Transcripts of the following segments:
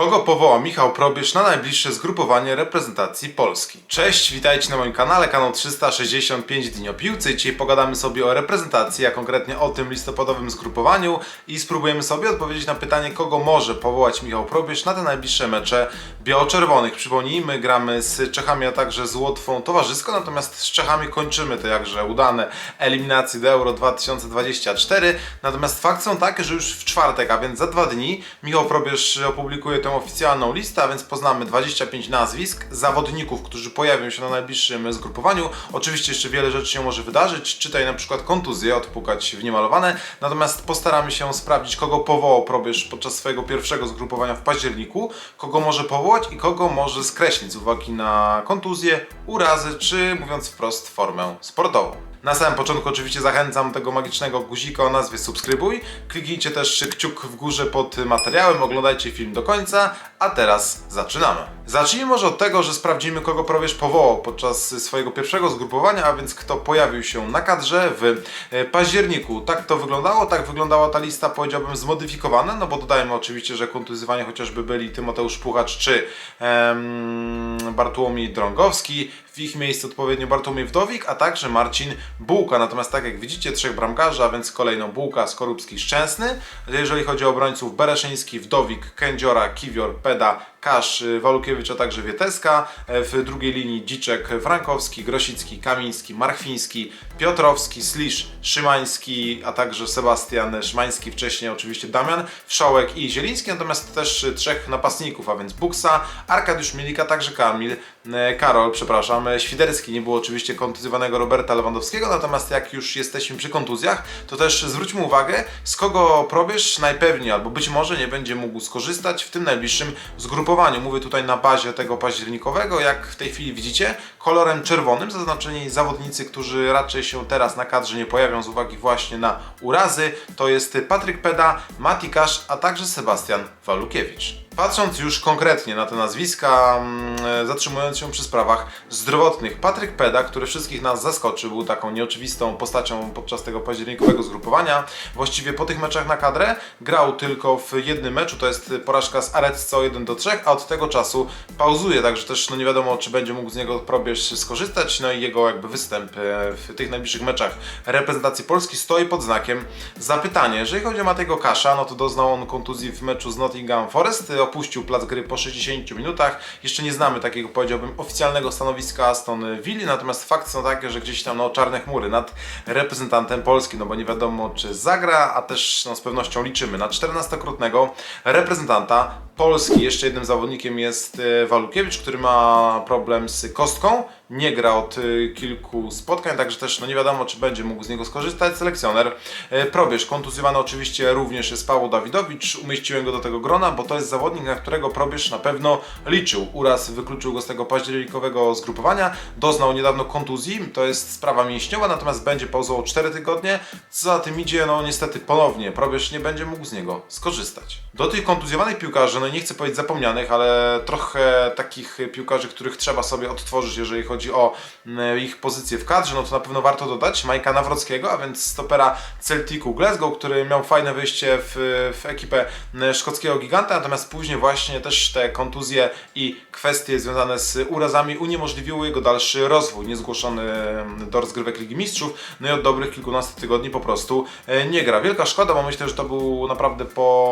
Kogo powoła Michał Probierz na najbliższe zgrupowanie reprezentacji Polski? Cześć, witajcie na moim kanale, kanał 365 dni o piłce. Dzisiaj pogadamy sobie o reprezentacji, a konkretnie o tym listopadowym zgrupowaniu i spróbujemy sobie odpowiedzieć na pytanie, kogo może powołać Michał Probierz na te najbliższe mecze biało-czerwonych. Przypomnijmy, gramy z Czechami, a także z Łotwą towarzysko, natomiast z Czechami kończymy te jakże udane eliminacje do Euro 2024. Natomiast fakt są takie, że już w czwartek, a więc za dwa dni, Michał Probierz opublikuje tę oficjalną listę, a więc poznamy 25 nazwisk zawodników, którzy pojawią się na najbliższym zgrupowaniu. Oczywiście jeszcze wiele rzeczy się może wydarzyć, czytaj na przykład kontuzje, odpukać w niemalowane, natomiast postaramy się sprawdzić, kogo powołał Probierz podczas swojego pierwszego zgrupowania w październiku, kogo może powołać i kogo może skreślić z uwagi na kontuzje, urazy, czy mówiąc wprost formę sportową. Na samym początku oczywiście zachęcam tego magicznego guzika o nazwie subskrybuj. Kliknijcie też kciuk w górze pod materiałem, oglądajcie film do końca, a teraz zaczynamy. Zacznijmy może od tego, że sprawdzimy kogo Probierz powołał podczas swojego pierwszego zgrupowania, a więc kto pojawił się na kadrze w e, październiku. Tak to wyglądało, tak wyglądała ta lista powiedziałbym zmodyfikowana, no bo dodajmy oczywiście, że kontuzjowani chociażby byli Tymoteusz Puchacz czy em, Bartłomiej Drągowski, w ich miejscu odpowiednio Bartłomiej Wdowik, a także Marcin Bułka. Natomiast tak jak widzicie, trzech bramkarzy, a więc kolejno Bułka, Skorupski, Szczęsny. Jeżeli chodzi o obrońców, Bereszyński, Wdowik, Kędziora, Kiwior, Peda, Kasz, y, Walukiewicz, a także Wieteska. E, W drugiej linii Dziczek, Frankowski, Grosicki, Kamiński, Marchwiński, Piotrowski, Slisz, Szymański, a także Sebastian Szymański, wcześniej oczywiście Damian, Wszołek i Zieliński, natomiast też trzech napastników, a więc Buksa, Arkadiusz Milika, także Kamil, e, Karol, przepraszam, Świderski, nie było oczywiście kontuzjowanego Roberta Lewandowskiego, natomiast jak już jesteśmy przy kontuzjach, to też zwróćmy uwagę, z kogo Probierz najpewniej, albo być może nie będzie mógł skorzystać w tym najbliższym zgrupowaniu. Mówię tutaj na bazie tego październikowego, jak w tej chwili widzicie, kolorem czerwonym zaznaczeni zawodnicy, którzy raczej się teraz na kadrze nie pojawią z uwagi właśnie na urazy. To jest Patryk Peda, Mati Kasz, a także Sebastian Walukiewicz. Patrząc już konkretnie na te nazwiska, mm, zatrzymując się przy sprawach zdrowotnych, Patryk Peda, który wszystkich nas zaskoczył, był taką nieoczywistą postacią podczas tego październikowego zgrupowania. Właściwie po tych meczach na kadrę grał tylko w jednym meczu, to jest porażka z Arecco 1 do 3, a od tego czasu pauzuje, także też no nie wiadomo, czy będzie mógł z niego probierz skorzystać. No i jego jakby występ e, w tych najbliższych meczach reprezentacji Polski stoi pod znakiem zapytania. Jeżeli chodzi o Matego Kasza, no to doznał on kontuzji w meczu z Nottingham Forest, opuścił plac gry po 60 minutach. Jeszcze nie znamy takiego, powiedziałbym, oficjalnego stanowiska Aston Villa, natomiast fakty są takie, że gdzieś tam no, czarne chmury nad reprezentantem Polski, no bo nie wiadomo, czy zagra, a też no, z pewnością liczymy na 14-krotnego reprezentanta Polski. Jeszcze jednym zawodnikiem jest e, Walukiewicz, który ma problem z kostką. Nie gra od e, kilku spotkań, także też no nie wiadomo, czy będzie mógł z niego skorzystać. Selekcjoner e, Probierz, kontuzjowany oczywiście również jest Paweł Dawidowicz. Umieściłem go do tego grona, bo to jest zawodnik, na którego Probierz na pewno liczył. Uraz wykluczył go z tego październikowego zgrupowania. Doznał niedawno kontuzji, to jest sprawa mięśniowa, natomiast będzie pauzował 4 tygodnie. Co za tym idzie, no niestety ponownie Probierz nie będzie mógł z niego skorzystać. Do tych kontuzjowanych piłkarzy, no nie chcę powiedzieć zapomnianych, ale trochę takich piłkarzy, których trzeba sobie odtworzyć, jeżeli chodzi o mm, ich pozycję w kadrze, no to na pewno warto dodać Majka Nawrockiego, a więc stopera Celticu Glasgow, który miał fajne wyjście w, w ekipę mm, szkockiego giganta, natomiast później właśnie też te kontuzje i kwestie związane z urazami uniemożliwiły jego dalszy rozwój, niezgłoszony mm, do rozgrywek Ligi Mistrzów, no i od dobrych kilkunastu tygodni po prostu e, nie gra. Wielka szkoda, bo myślę, że to był naprawdę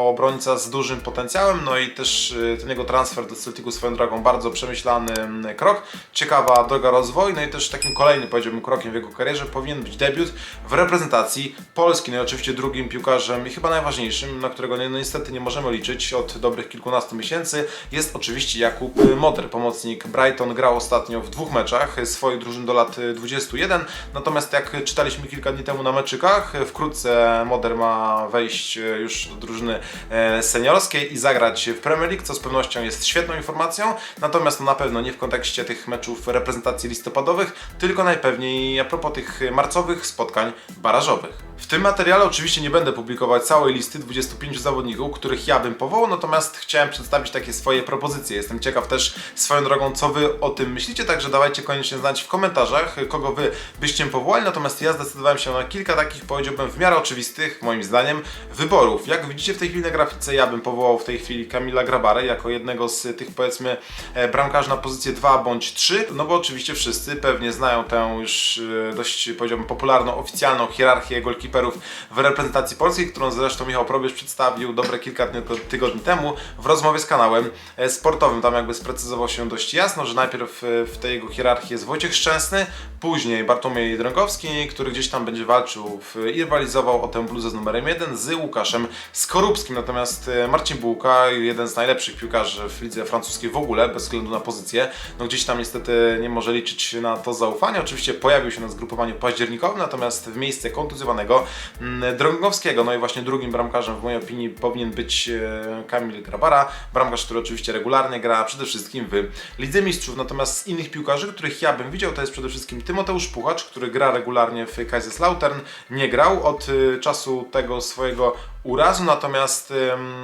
obrońca z dużym potencjałem, no i też e, ten jego transfer do Celticu swoją drogą bardzo przemyślany mm, krok, ciekawa droga rozwoju, no i też takim kolejnym powiedziałbym krokiem w jego karierze powinien być debiut w reprezentacji Polski, no i oczywiście drugim piłkarzem i chyba najważniejszym, na którego no, niestety nie możemy liczyć od dobrych kilkunastu miesięcy, jest oczywiście Jakub Moder, pomocnik Brighton, grał ostatnio w dwóch meczach swoich drużyn do lat 21, natomiast jak czytaliśmy kilka dni temu na meczykach, wkrótce Moder ma wejść już do drużyny e, seniorskiej i zagrać w Premier League, co z pewnością jest świetną informacją, natomiast no, na pewno nie w kontekście tych meczów reprezentacji listopadowych, tylko najpewniej a propos tych marcowych spotkań barażowych. W tym materiale oczywiście nie będę publikować całej listy 25 zawodników, których ja bym powołał, natomiast chciałem przedstawić takie swoje propozycje. Jestem ciekaw też swoją drogą, co wy o tym myślicie, także dawajcie koniecznie znać w komentarzach, kogo wy byście powołali, natomiast ja zdecydowałem się na kilka takich, powiedziałbym, w miarę oczywistych, moim zdaniem, wyborów. Jak widzicie w tej chwili na grafice, ja bym powołał w tej chwili Kamila Grabarę jako jednego z tych, powiedzmy, e, bramkarzy na pozycję 2 bądź 3, no bo oczywiście wszyscy pewnie znają tę już e, dość, powiedziałbym, popularną, oficjalną hierarchię golkiperów w reprezentacji polskiej, którą zresztą Michał Probierz przedstawił dobre kilka dni, tygodni temu w rozmowie z kanałem e, sportowym. Tam jakby sprecyzował się dość jasno, że najpierw e, w tej jego hierarchii jest Wojciech Szczęsny, później Bartłomiej Drągowski, który gdzieś tam będzie walczył i rywalizował o tę bluzę z numerem 1 z Łukaszem Skorupskim. Natomiast e, Marcin Bułka, jeden z najlepszych piłkarzy w lidze francuskiej w ogóle, bez względu na pozycję, no gdzieś tam niestety nie może liczyć na to zaufanie. Oczywiście pojawił się na zgrupowaniu październikowym, natomiast w miejsce kontuzjowanego mm, Drągowskiego, no i właśnie drugim bramkarzem w mojej opinii powinien być e, Kamil Grabara, bramkarz, który oczywiście regularnie gra przede wszystkim w Lidze Mistrzów. Natomiast z innych piłkarzy, których ja bym widział, to jest przede wszystkim Tymoteusz Puchacz, który gra regularnie w Kaiserslautern. Nie grał od e, czasu tego swojego urazu, natomiast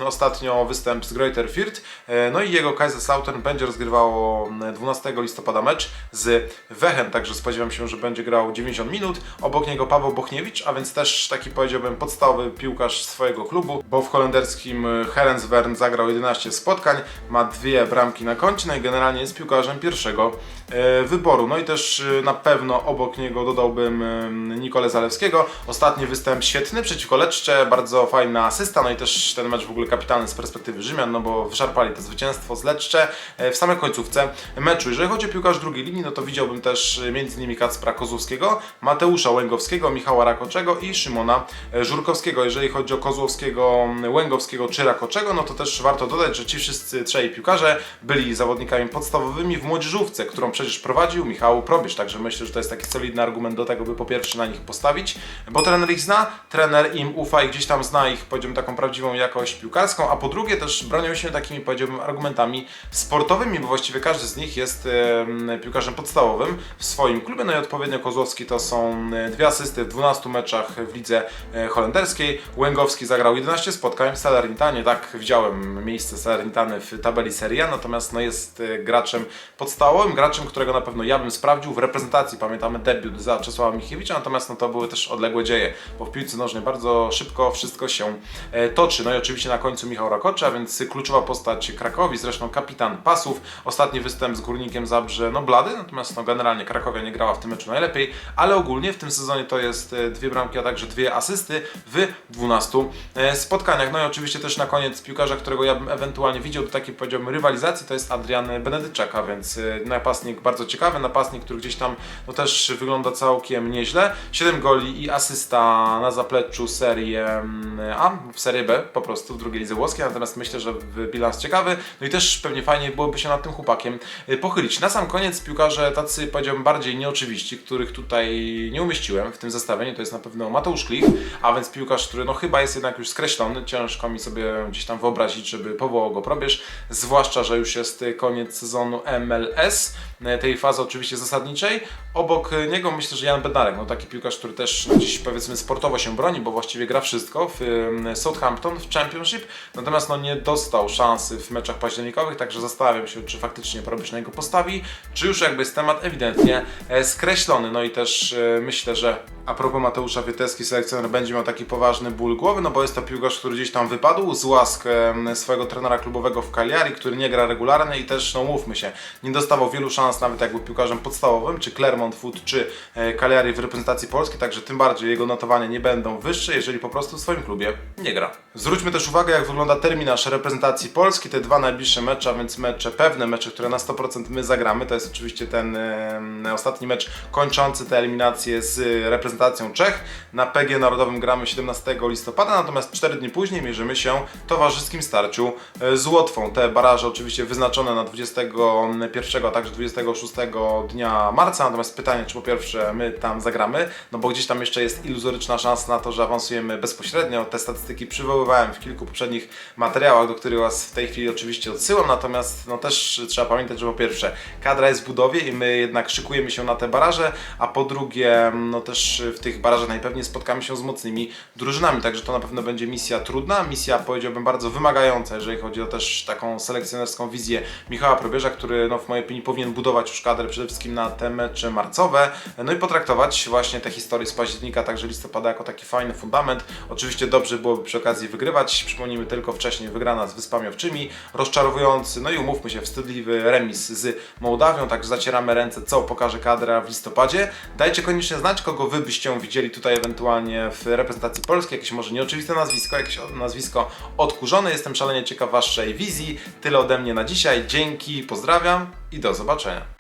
ostatnio występ z Greuther Fürth, e, no i jego Kaiserslautern będzie rozgrywało mm, 12 listopada mecz z Wehen, także spodziewam się, że będzie grał 90 minut. Obok niego Paweł Bochniewicz, a więc też taki powiedziałbym podstawowy piłkarz swojego klubu, bo w holenderskim e, Herensvern zagrał 11 spotkań, ma dwie bramki na koncie, no i generalnie jest piłkarzem pierwszego wyboru. No i też e, na pewno obok niego dodałbym e, Nikolę Zalewskiego. Ostatni występ świetny przeciwko Leczcze, bardzo fajna asysta, no i też ten mecz w ogóle kapitalny z perspektywy Rzymian, no bo wyszarpali to zwycięstwo z Leczcze e, w samej końcówce meczu. Jeżeli chodzi o piłkarz drugiej linii, no to widziałbym też e, m.in. Kacpra Kozłowskiego, Mateusza Łęgowskiego, Michała Rakoczego i Szymona e, Żurkowskiego. Jeżeli chodzi o Kozłowskiego, Łęgowskiego czy Rakoczego, no to też warto dodać, że ci wszyscy trzej piłkarze byli zawodnikami podstawowymi w młodzieżówce, którą przecież prowadził. Michał Probierz, także myślę, że to jest taki solidny argument do tego, by po pierwsze na nich postawić, bo trener ich zna, trener im ufa i gdzieś tam zna ich, powiedziałbym, taką prawdziwą jakość piłkarską, a po drugie też bronią się takimi, powiedziałbym, argumentami sportowymi, bo właściwie każdy z nich jest em, piłkarzem podstawowym w swoim klubie, no i odpowiednio Kozłowski to są e, dwie asysty w 12 meczach w lidze e, holenderskiej, Łęgowski zagrał 11 spotkań w Salernitanie, tak widziałem miejsce Salernitany w tabeli Serie A, natomiast no jest e, graczem podstawowym, graczem, którego na pewno ja bym sprawdził w reprezentacji, pamiętamy debiut za Czesława Michiewicza, natomiast no to były też odległe dzieje, bo w piłce nożnej bardzo szybko wszystko się e, toczy. No i oczywiście na końcu Michał Rakocza, więc kluczowa postać Krakowi, zresztą kapitan pasów. Ostatni występ z Górnikiem Zabrze, no blady, natomiast no generalnie Krakowia nie grała w tym meczu najlepiej, ale ogólnie w tym sezonie to jest e, dwie bramki, a także dwie asysty w 12 e, spotkaniach. No i oczywiście też na koniec piłkarza, którego ja bym ewentualnie widział do takiej powiedziałbym rywalizacji, to jest Adrian Benedyczaka, więc e, napastnik bardzo ciekawy, napastnik, który gdzieś tam no też wygląda całkiem nieźle. 7 goli i asysta na zapleczu serii em, A, w serii B po prostu w drugiej lidze włoskiej, natomiast myślę, że bilans ciekawy, no i też pewnie fajnie byłoby się nad tym chłopakiem y, pochylić. Na sam koniec piłkarze tacy powiedziałbym bardziej nieoczywiści, których tutaj nie umieściłem w tym zestawieniu, to jest na pewno Mateusz Klich, a więc piłkarz, który no chyba jest jednak już skreślony, ciężko mi sobie gdzieś tam wyobrazić, żeby powołał go probierz, zwłaszcza, że już jest koniec sezonu MLS, tej fazy oczywiście zasadniczej. Obok y, niego myślę, że Jan Bednarek, no taki piłkarz, który też gdzieś powiedzmy sportowo się broni, bo właściwie gra wszystko w Southampton w Championship, natomiast no nie dostał szansy w meczach październikowych, także zastanawiam się, czy faktycznie probierz na niego postawi, czy już jakby jest temat ewidentnie e, skreślony. No i też e, myślę, że a propos Mateusza Wieteski, selekcjoner będzie miał taki poważny ból głowy, no bo jest to piłkarz, który gdzieś tam wypadł z łask swojego trenera klubowego w Cagliari, który nie gra regularnie i też, no mówmy się, nie dostawał wielu szans nawet jak był piłkarzem podstawowym, czy Clermont Foot, czy e, Cagliari w reprezentacji Polski, także tym bardziej jego notowania nie będą wyższe, jeżeli po prostu w swoim klubie nie gra. Zwróćmy też uwagę, jak wygląda terminarz reprezentacji Polski, te dwa najbliższe mecze, a więc mecze, pewne mecze, które na 100% my zagramy, to jest oczywiście ten em, ostatni mecz kończący te eliminacje z reprezentacją Czech. Na PG Narodowym gramy 17 listopada, natomiast 4 dni później mierzymy się w towarzyskim starciu e, z Łotwą. Te baraże oczywiście wyznaczone na 21, a także 26 dnia marca, natomiast pytanie, czy po pierwsze my tam zagramy, no bo gdzieś tam jeszcze jest iluzoryczna szansa na to, że awansujemy bezpośrednio. Te statystyki przywoływałem w kilku poprzednich materiałach, do których Was w tej chwili oczywiście odsyłam, natomiast no też trzeba pamiętać, że po pierwsze kadra jest w budowie i my jednak szykujemy się na te baraże, a po drugie no też w tych barażach najpewniej spotkamy się z mocnymi drużynami, także to na pewno będzie misja trudna, misja powiedziałbym bardzo wymagająca, jeżeli chodzi o też taką selekcjonerską wizję Michała Probierza, który no, w mojej opinii powinien budować już kadrę przede wszystkim na te mecze marcowe, no i potraktować właśnie te historie z października, także listopada jako taki fajny fundament. Oczywiście dobrze byłoby przy okazji wygrywać, przypomnijmy tylko wcześniej wygrana z Wyspami Owczymi, rozczarowujący, no i umówmy się, wstydliwy remis z Mołdawią, także zacieramy ręce, co pokaże kadra w listopadzie. Dajcie koniecznie znać, kogo Wy byście widzieli tutaj ewentualnie w reprezentacji polskiej, jakieś może nieoczywiste nazwisko, jakieś nazwisko odkurzone. Jestem szalenie ciekaw Waszej wizji. Tyle ode mnie na dzisiaj. Dzięki, pozdrawiam i do zobaczenia.